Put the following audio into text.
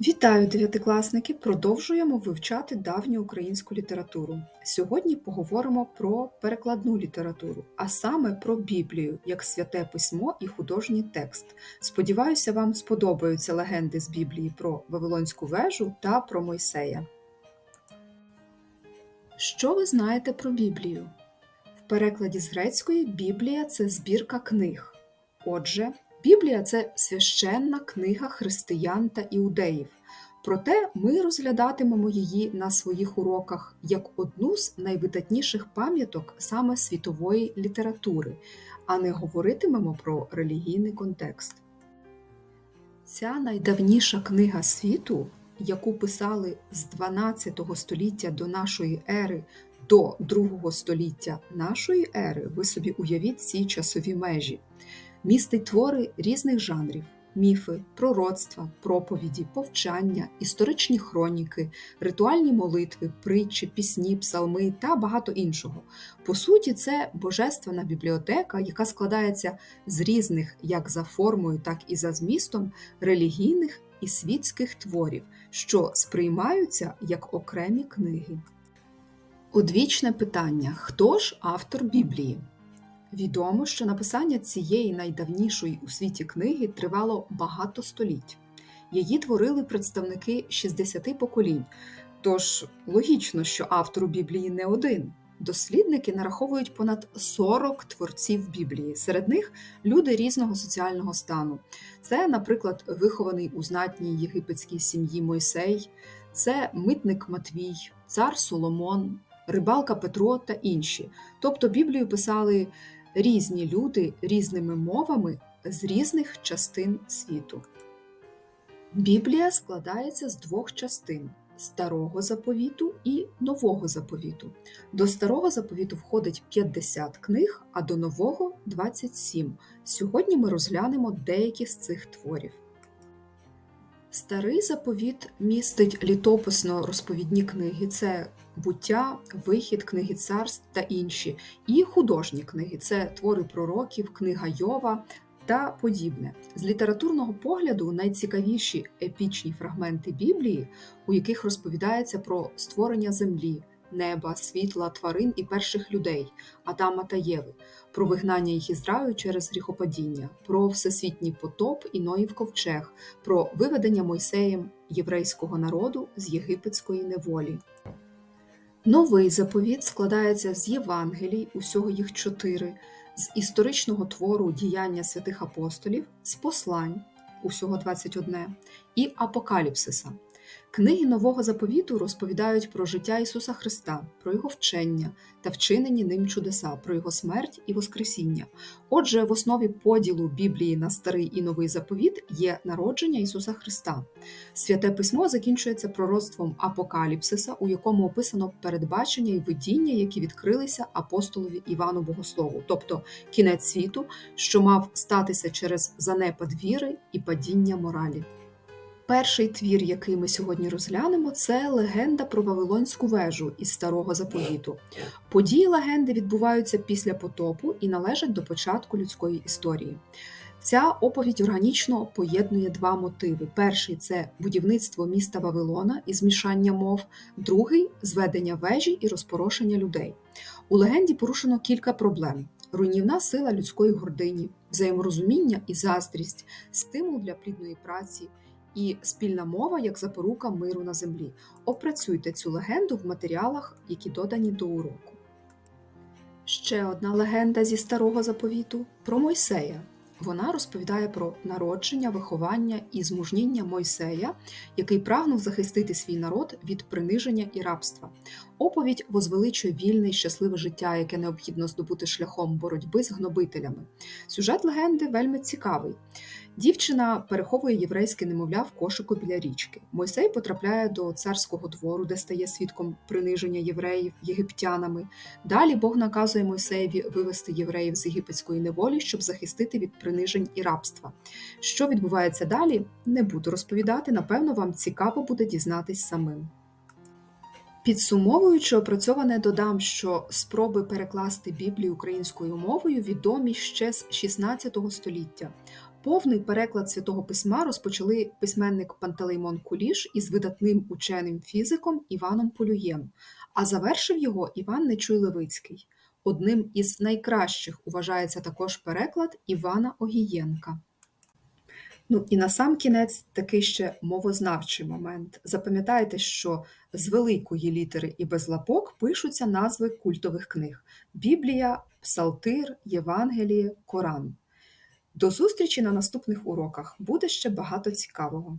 Вітаю, дев'ятикласники! Продовжуємо вивчати давню українську літературу. Сьогодні поговоримо про перекладну літературу, а саме про Біблію як святе письмо і художній текст. Сподіваюся, вам сподобаються легенди з Біблії про Вавилонську вежу та про Мойсея. Що ви знаєте про Біблію? В перекладі з грецької Біблія це збірка книг. Отже, Біблія це священна книга християн та іудеїв. Проте ми розглядатимемо її на своїх уроках як одну з найвидатніших пам'яток саме світової літератури, а не говоритимемо про релігійний контекст. Ця найдавніша книга світу, яку писали з 12 століття до нашої ери до 2 століття нашої ери, ви собі уявіть ці часові межі містить твори різних жанрів: міфи, пророцтва, проповіді, повчання, історичні хроніки, ритуальні молитви, притчі, пісні, псалми та багато іншого. По суті, це божественна бібліотека, яка складається з різних, як за формою, так і за змістом, релігійних і світських творів, що сприймаються як окремі книги. Одвічне питання: хто ж автор Біблії? Відомо, що написання цієї найдавнішої у світі книги тривало багато століть. Її творили представники 60 поколінь, тож логічно, що автору Біблії не один. Дослідники нараховують понад 40 творців Біблії. Серед них люди різного соціального стану. Це, наприклад, вихований у знатній єгипетській сім'ї Мойсей, це митник Матвій, цар Соломон, рибалка Петро та інші. Тобто Біблію писали різні люди різними мовами з різних частин світу. Біблія складається з двох частин старого заповіту і нового заповіту. До старого заповіту входить 50 книг, а до нового 27. Сьогодні ми розглянемо деякі з цих творів. Старий заповіт містить літописно розповідні книги: це буття, вихід, книги царств та інші, і художні книги. Це твори пророків, книга Йова та подібне. З літературного погляду найцікавіші епічні фрагменти Біблії, у яких розповідається про створення землі неба, світла, тварин і перших людей Адама та Єви, про вигнання їх із раю через гріхопадіння, про всесвітній потоп і Ноїв ковчег, про виведення Мойсеєм єврейського народу з єгипетської неволі. Новий заповіт складається з Євангелій, усього їх чотири, з історичного твору діяння святих апостолів, з послань, усього 21, і апокаліпсиса, Книги Нового заповіту розповідають про життя Ісуса Христа, про Його вчення та вчинені ним чудеса, про Його смерть і Воскресіння. Отже, в основі поділу Біблії на старий і новий заповіт є народження Ісуса Христа. Святе письмо закінчується пророцтвом Апокаліпсиса, у якому описано передбачення і видіння, які відкрилися апостолові Івану Богослову, тобто кінець світу, що мав статися через занепад віри і падіння моралі. Перший твір, який ми сьогодні розглянемо, це легенда про Вавилонську вежу із старого заповіту. Події легенди відбуваються після потопу і належать до початку людської історії. Ця оповідь органічно поєднує два мотиви: перший це будівництво міста Вавилона і змішання мов, другий зведення вежі і розпорошення людей. У легенді порушено кілька проблем: руйнівна сила людської гордині, взаєморозуміння і заздрість, стимул для плідної праці і спільна мова як запорука миру на землі. Опрацюйте цю легенду в матеріалах, які додані до уроку. Ще одна легенда зі старого заповіту про Мойсея. Вона розповідає про народження, виховання і змужніння Мойсея, який прагнув захистити свій народ від приниження і рабства. Оповідь возвеличує вільне і щасливе життя, яке необхідно здобути шляхом боротьби з гнобителями. Сюжет легенди вельми цікавий. Дівчина переховує єврейське немовля в кошику біля річки. Мойсей потрапляє до царського двору, де стає свідком приниження євреїв єгиптянами. Далі Бог наказує Мойсеєві вивести євреїв з єгипетської неволі, щоб захистити від принижень і рабства. Що відбувається далі, не буду розповідати. Напевно, вам цікаво буде дізнатись самим. Підсумовуючи опрацьоване, додам, що спроби перекласти Біблію українською мовою відомі ще з 16 століття. Повний переклад святого письма розпочали письменник Пантелеймон Куліш із видатним ученим фізиком Іваном Полюєм, а завершив його Іван Нечуй Левицький. Одним із найкращих вважається також переклад Івана Огієнка. Ну і на сам кінець такий ще мовознавчий момент. Запам'ятайте, що з великої літери і без лапок пишуться назви культових книг: Біблія, Псалтир, Євангеліє, Коран. До зустрічі на наступних уроках. Буде ще багато цікавого.